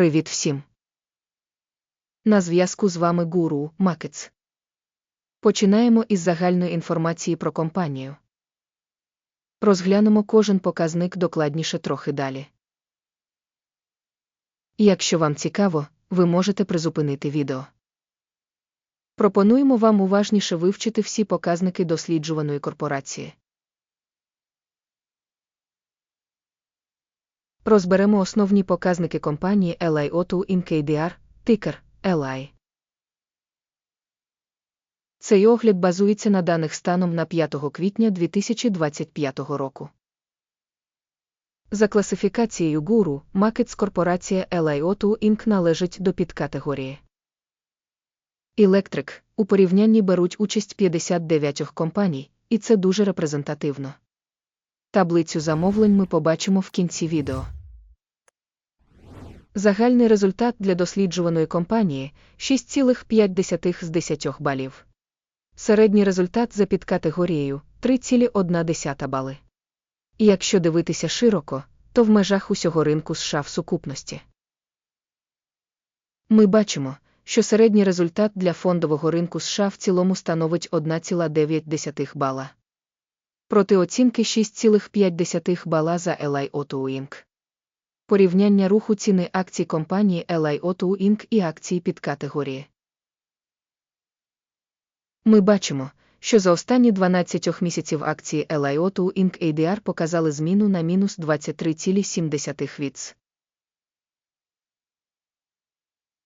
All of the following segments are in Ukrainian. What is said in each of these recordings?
Привіт всім! На зв'язку з вами Гуру Макец. Починаємо із загальної інформації про компанію. Розглянемо кожен показник докладніше трохи далі. Якщо вам цікаво, ви можете призупинити відео. Пропонуємо вам уважніше вивчити всі показники досліджуваної корпорації. Розберемо основні показники компанії LI O2 in KDR, тикер LI. Цей огляд базується на даних станом на 5 квітня 2025 року. За класифікацією гуру, Макетс корпорація LI O2 Inc. належить до підкатегорії. Електрик у порівнянні беруть участь 59 компаній, і це дуже репрезентативно. Таблицю замовлень ми побачимо в кінці відео. Загальний результат для досліджуваної компанії 6,5 з 10 балів. Середній результат за підкатегорією 3,1 бали. І якщо дивитися широко, то в межах усього ринку США в сукупності. Ми бачимо, що середній результат для фондового ринку США в цілому становить 1,9 бала. Проти оцінки 6,5 бала за LI Auto Inc. Порівняння руху ціни акцій компанії LI Auto Inc. і акції підкатегорії. Ми бачимо, що за останні 12 місяців акції LI Auto Inc. ADR показали зміну на мінус 23,7 віц.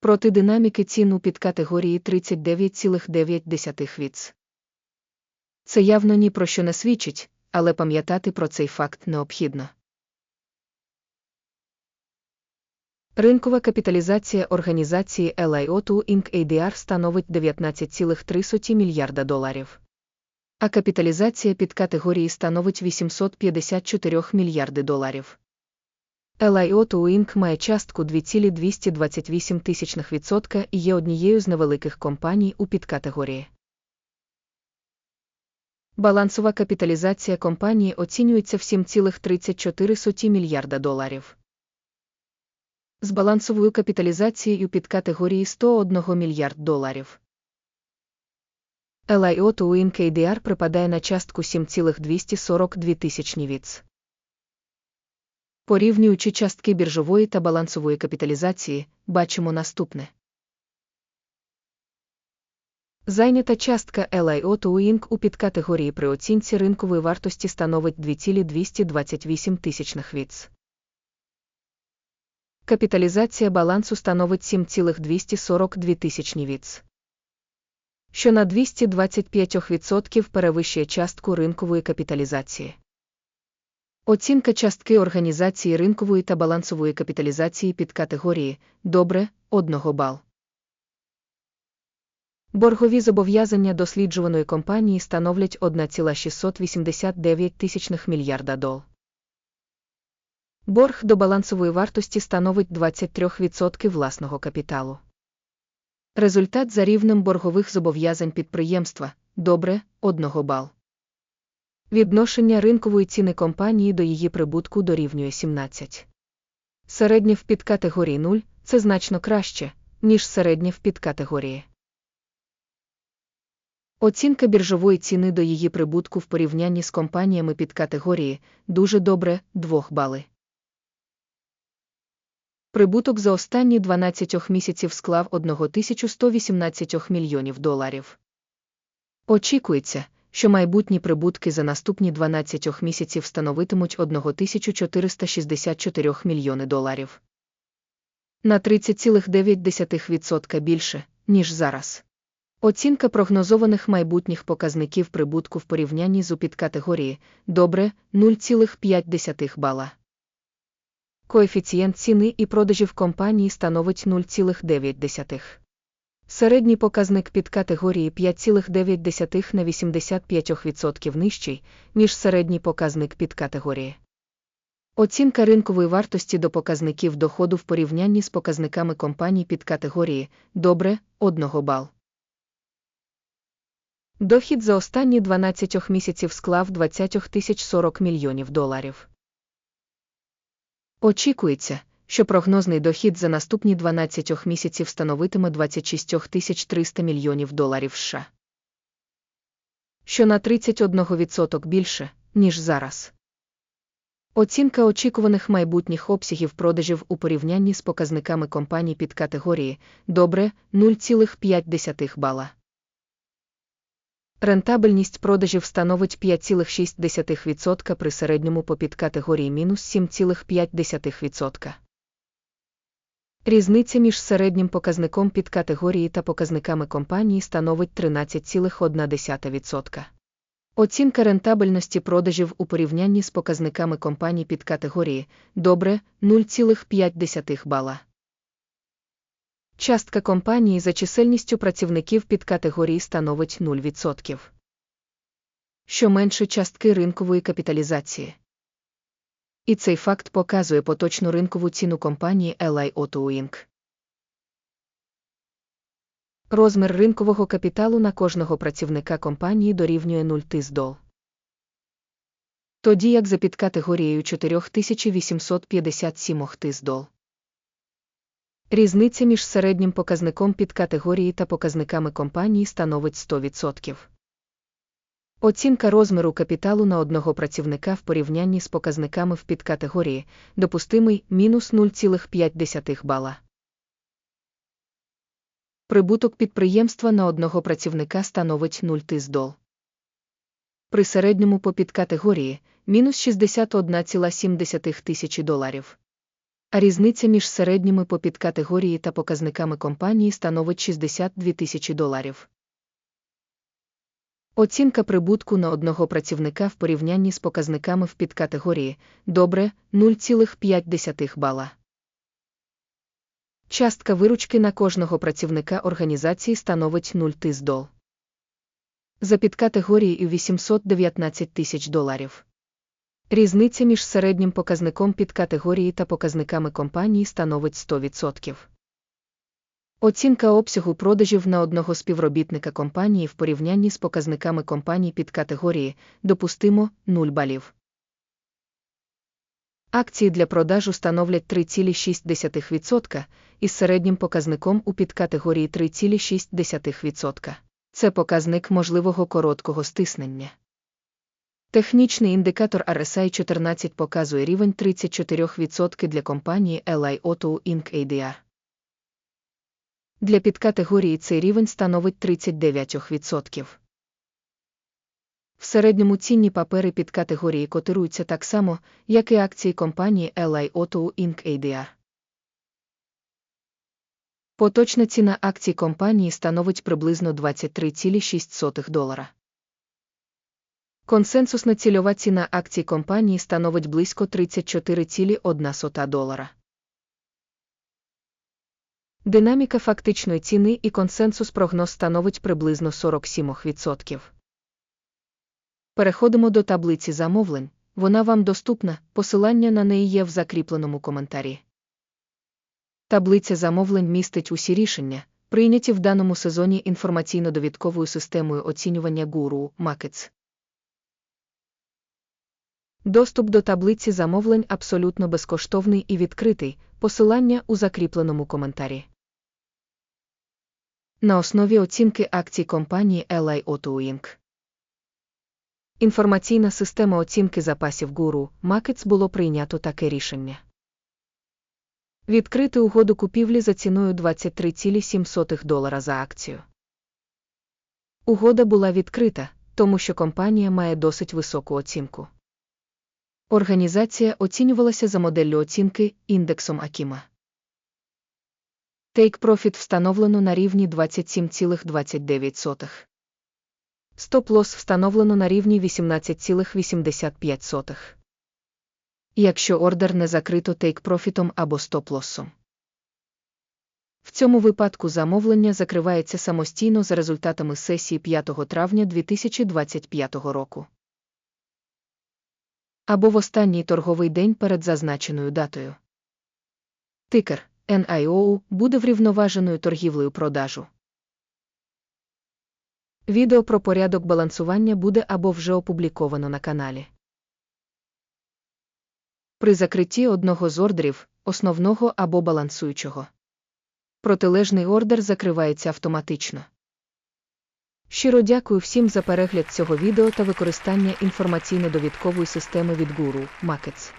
Проти динаміки цін у підкатегорії 39,9 віц. Це явно ні про що не свідчить, але пам'ятати про цей факт необхідно. Ринкова капіталізація організації LIO2 Inc. ADR становить 19,3 мільярда доларів. А капіталізація під категорії становить 854 мільярди доларів. LIO2 Inc. має частку 2,228% і є однією з невеликих компаній у підкатегорії. Балансова капіталізація компанії оцінюється в 7,34 мільярда доларів з балансовою капіталізацією під категорії 101 мільярд доларів. LIO to Win KDR припадає на частку 7,242 тисячні віц. Порівнюючи частки біржової та балансової капіталізації, бачимо наступне. Зайнята частка LIO to у підкатегорії при оцінці ринкової вартості становить 2,228 тисячних віц. Капіталізація балансу становить 7,242 тисячні віц. Що на 225% перевищує частку ринкової капіталізації. Оцінка частки організації ринкової та балансової капіталізації під категорії добре 1 бал. Боргові зобов'язання досліджуваної компанії становлять 1,689 тисячних мільярда дол. Борг до балансової вартості становить 23% власного капіталу. Результат за рівнем боргових зобов'язань підприємства добре 1 бал. Відношення ринкової ціни компанії до її прибутку дорівнює 17. Середнє в підкатегорії 0 це значно краще, ніж середнє в підкатегорії. Оцінка біржової ціни до її прибутку в порівнянні з компаніями під категорії дуже добре 2 бали. Прибуток за останні 12 місяців склав 1118 мільйонів доларів. Очікується, що майбутні прибутки за наступні 12 місяців становитимуть 1464 мільйони доларів. На 30,9% більше, ніж зараз. Оцінка прогнозованих майбутніх показників прибутку в порівнянні з у підкатегорії добре 0,5 бала. Коефіцієнт ціни і продажів компанії становить 0,9. Середній показник під категорії 5,9 на 85% нижчий, ніж середній показник під категорії. Оцінка ринкової вартості до показників доходу в порівнянні з показниками компаній під категорії добре 1 бал. Дохід за останні 12 місяців склав 20 тисяч 40 мільйонів доларів. Очікується, що прогнозний дохід за наступні 12 місяців становитиме 26 тисяч 300 мільйонів доларів США. Що на 31% більше, ніж зараз. Оцінка очікуваних майбутніх обсягів продажів у порівнянні з показниками компаній під категорії добре 0,5 бала. Рентабельність продажів становить 5,6% при середньому по підкатегорії мінус 7,5%. Різниця між середнім показником підкатегорії та показниками компанії становить 13,1%. Оцінка рентабельності продажів у порівнянні з показниками компаній під категорії добре 0,5 бала. Частка компанії за чисельністю працівників під категорії становить 0%. Що менше частки ринкової капіталізації. І цей факт показує поточну ринкову ціну компанії LI Auto Inc. Розмір ринкового капіталу на кожного працівника компанії дорівнює 0 тисдол. Тоді як за підкатегорією 4857 тисдол. Різниця між середнім показником підкатегорії та показниками компанії становить 100%. Оцінка розміру капіталу на одного працівника в порівнянні з показниками в підкатегорії допустимий мінус 0,5 бала. Прибуток підприємства на одного працівника становить 0 тисдол. При середньому по підкатегорії мінус 61,7 тисячі доларів. Різниця між середніми по підкатегорії та показниками компанії становить 62 тисячі доларів. Оцінка прибутку на одного працівника в порівнянні з показниками в підкатегорії добре 0,5 бала. Частка виручки на кожного працівника організації становить 0 тисдол. За підкатегорією 819 тисяч доларів. Різниця між середнім показником підкатегорії та показниками компанії становить 100%. Оцінка обсягу продажів на одного співробітника компанії в порівнянні з показниками компаній під категорії допустимо 0 балів. Акції для продажу становлять 3,6% із середнім показником у підкатегорії 3,6%. Це показник можливого короткого стиснення. Технічний індикатор RSI 14 показує рівень 34% для компанії LI Auto Inc. ADR. Для підкатегорії цей рівень становить 39%. В середньому цінні папери під категорії котируються так само, як і акції компанії LI Auto Inc. ADR. Поточна ціна акцій компанії становить приблизно 23,6 долара. Консенсусна цільова ціна акцій компанії становить близько 34,1 долара. Динаміка фактичної ціни і консенсус прогноз становить приблизно 47%. Переходимо до таблиці замовлень. Вона вам доступна, посилання на неї є в закріпленому коментарі. Таблиця замовлень містить усі рішення, прийняті в даному сезоні інформаційно-довідковою системою оцінювання гуру Макетс. Доступ до таблиці замовлень абсолютно безкоштовний і відкритий, посилання у закріпленому коментарі. На основі оцінки акцій компанії LI Auto Inc. Інформаційна система оцінки запасів гуру Макетс було прийнято таке рішення. Відкрити угоду купівлі за ціною 23,7 долара за акцію. Угода була відкрита, тому що компанія має досить високу оцінку. Організація оцінювалася за моделлю оцінки індексом Акіма. Take Profit встановлено на рівні 27,29. Стоп-лосс встановлено на рівні 18,85. Якщо ордер не закрито тейк-профітом або стоп-лоссом. В цьому випадку замовлення закривається самостійно за результатами сесії 5 травня 2025 року. Або в останній торговий день перед зазначеною датою. Тикер NIO буде врівноваженою торгівлею продажу. Відео про порядок балансування буде або вже опубліковано на каналі. При закритті одного з ордерів основного або балансуючого. Протилежний ордер закривається автоматично. Щиро дякую всім за перегляд цього відео та використання інформаційно-довідкової системи від Guru Markets.